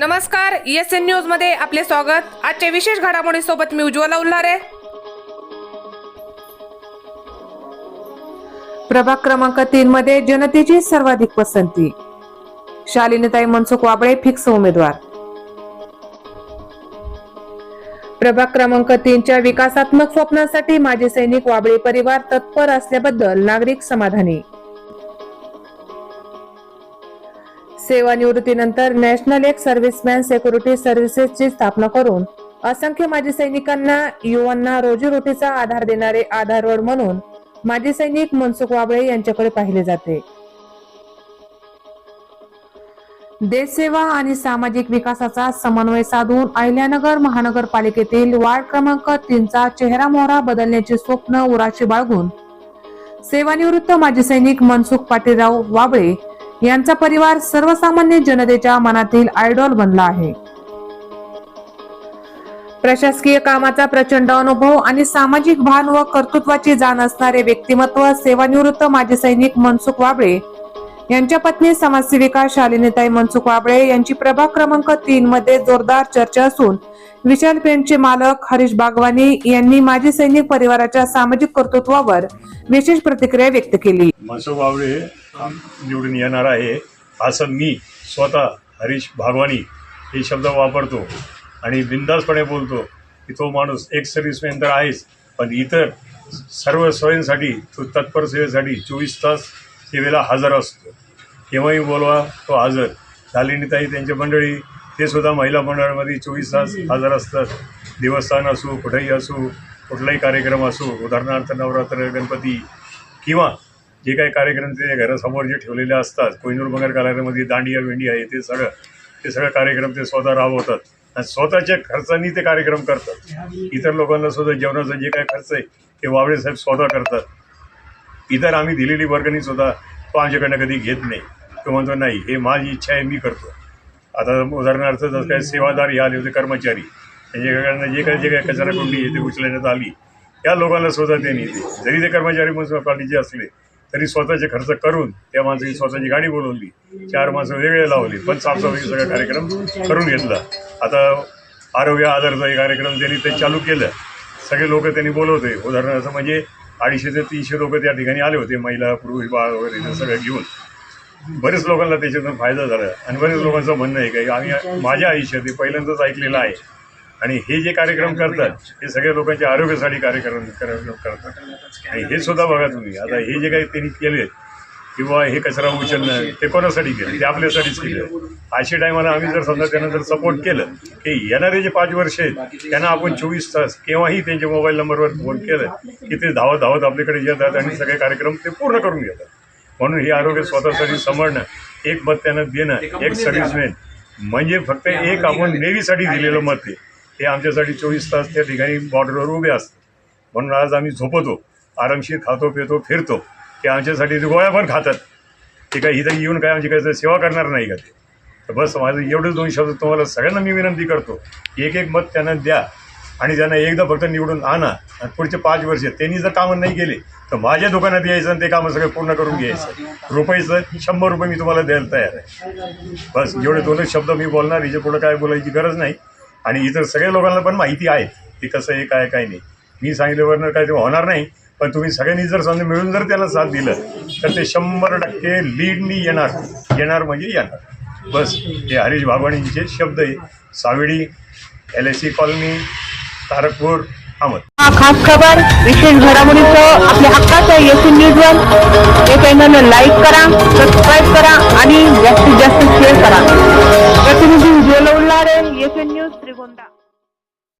नमस्कार S N न्यूजमध्ये आपले स्वागत. आजच्या विशेष घडामोडी सोबत मी उज्ज्वला उल्हारे. प्रभाग क्रमांक तीन मध्ये जनतेची सर्वाधिक पसंती. शालिनीताई मनसुख वाबळे फिक्स उमेदवार. प्रभाग क्रमांक तीनच्या विकासात्मक स्वप्नांसाठी माजी सैनिक वाबळे परिवार तत्पर असल्याबद्दल नागरिक समाधानी. सेवानिवृत्तीनंतर नॅशनल एक सर्व्हिसमॅन सेक्युरिटी सर्व्हिसेसची स्थापना करून असंख्य माजी सैनिकांना युवांना रोजीरोटीचा आधार देणारे आधारवड म्हणून माजी सैनिक मनसुख वाबळे यांच्याकडे पाहिले जाते. देशसेवा आणि सामाजिक विकासाचा समन्वय साधून अहिल्यानगर महानगरपालिकेतील वार्ड क्रमांक तीनचा चेहरा मोहरा बदलण्याचे स्वप्न उराशी बाळगून सेवानिवृत्त माजी सैनिक मनसुख पाटीलराव वाबळे यांचा परिवार सर्वसामान्य जनतेच्या मनातील आयडॉल बनला आहे. प्रशासकीय कामाचा प्रचंड अनुभव आणि सामाजिक भान व कर्तृत्वाची जाण असणारे व्यक्तिमत्व सेवानिवृत्त माजी सैनिक मनसुख वाबळे यांच्या पत्नी समाजसेविका शालिनीताई मनसुख वाबळे यांची प्रभाग क्रमांक तीन मध्ये जोरदार चर्चा असून विशाल पेंटचे मालक हरीश बागवानी यांनी माजी सैनिक परिवाराच्या सामाजिक कर्तृत्वावर विशेष प्रतिक्रिया व्यक्त केली. मनसुख बावळे निवडून येणार आहे असं मी स्वतः हरीश भागवानी हे शब्द वापरतो आणि बिंदासपणे बोलतो की तो माणूस एक सर्व्हिसमॅन तर आहेच पण इतर सर्व सोयींसाठी तो तत्पर सेवेसाठी चोवीस तास सेवेला हजर असतो. केव्हाही बोलवा तो हजर. शालिनीताई त्यांची मंडळी ते सुद्धा महिला मंडळामध्ये चोवीस तास हजर असतात. देवस्थान असो कुठेही असो कुठलाही कार्यक्रम असो उदाहरणार्थ नवरात्र गणपती किंवा जे काही कार्यक्रम ते घरासमोर जे ठेवलेले असतात कोहिनूर बंगार कार्यालयामध्ये दांडिया वेंडी आहे ते सगळं ते सगळं कार्यक्रम ते स्वतः राबवतात. आणि स्वतःच्या खर्चानी ते कार्यक्रम करतात. इतर लोकांना सुद्धा जेवणाचा जे काही खर्च आहे ते वावळे साहेब स्वतः करतात. इतर आम्ही दिलेली वर्गणी सुद्धा तो आमच्याकडनं कधी घेत नाही. तो म्हणतो नाही हे माझी इच्छा आहे मी करतो. आता उदाहरणार्थ जसं काही सेवादार हे आले होते कर्मचारी म्हणजे त्यांच्याकडनं जे काही जे काही कचरा कुंडी ते उचलण्यात आली. त्या लोकांना स्वतः त्यांनी जरी ते कर्मचारी म्युन्सिपालिटीचे असले तरी स्वतःचे खर्च करून त्या माणसाची स्वतःची गाडी बोलवली. चार माणसं वेगळे लावली पण साफसफाई सगळा कार्यक्रम करून घेतला. आता आरोग्य आधारचा हे कार्यक्रम त्यांनी ते चालू केलं. सगळे लोक त्यांनी बोलवते. उदाहरणार्थ म्हणजे अडीचशे ते तीनशे लोक त्या ठिकाणी आले होते महिला पुरुष बाळ वगैरे सगळं घेऊन. बरेच लोकांना त्याच्यातून फायदा झाला. आणि बरेच लोकांचं म्हणणं आहे की आम्ही माझ्या आयुष्यात हे पहिल्यांदाच ऐकलेलं आहे. आणि हे जे कार्यक्रम करतात हे सगळ्या लोकांच्या आरोग्यासाठी कार्यक्रम कार्यक्रम करतात. आणि हे सुद्धा बघा तुम्ही. आता हे जे काही त्यांनी केले किंवा हे कचरा उचलणं ते कोणासाठी केलं? ते आपल्यासाठीच केलं. अशा टायमाला आम्ही जर समजा त्यांना जर सपोर्ट केलं की येणारे जे पाच वर्ष आहेत त्यांना आपण चोवीस तास केव्हाही त्यांच्या मोबाईल नंबरवर फोन केलं की ते धावत धावत आपल्याकडे येतात आणि सगळे कार्यक्रम ते पूर्ण करून घेतात. म्हणून हे आरोग्य स्वतःसाठी सांभाळणं एक मत त्यांना देणं एक सर्व्हिसमॅन म्हणजे फक्त एक आपण नेव्हीसाठी दिलेलं मत आहे. हे आमच्यासाठी चोवीस तास त्या ठिकाणी बॉर्डरवर उभे असतात. म्हणून आज आम्ही झोपतो आरामशीर खातो पितो फिरतो. ते आमच्यासाठी ते गोळ्या पण खातात. ते काय इथं येऊन काय आमची काय सेवा करणार नाही का ते? तर बस माझं एवढंच दोन शब्द तुम्हाला सगळ्यांना मी विनंती करतो. एक एक मत त्यांना द्या आणि त्यांना एकदा फक्त निवडून आणा. आणि पुढचे पाच वर्ष त्यांनी जर कामं नाही केले तर माझ्या दुकानात यायचं आणि ते कामं सगळे पूर्ण करून घ्यायचं. रुपयाचं शंभर रुपये मी तुम्हाला द्यायला तयार आहे. बस एवढे दोनच शब्द मी बोलणार हिच्या पुढं काय बोलायची गरज नाही. आणि इतर सगळ्या लोकांना पण माहिती आहे की कसं आहे काय काय नाही. मी सांगितल्यावरनं काय ते होणार नाही पण तुम्ही सगळ्यांनी जर समजा मिळून जर त्याला साथ दिलं तर ते शंभर टक्के लीडनी येणार. येणार म्हणजे येणार. बस हे हरीश भागवाणींचे शब्द आहे. Savedi L S C colony Tarakpur Ahmad. हा खास खबर विशेष घडामोडीसह आपल्या हक्काचं एस न्यूज वन हे चॅनल लाईक करा सबस्क्राईब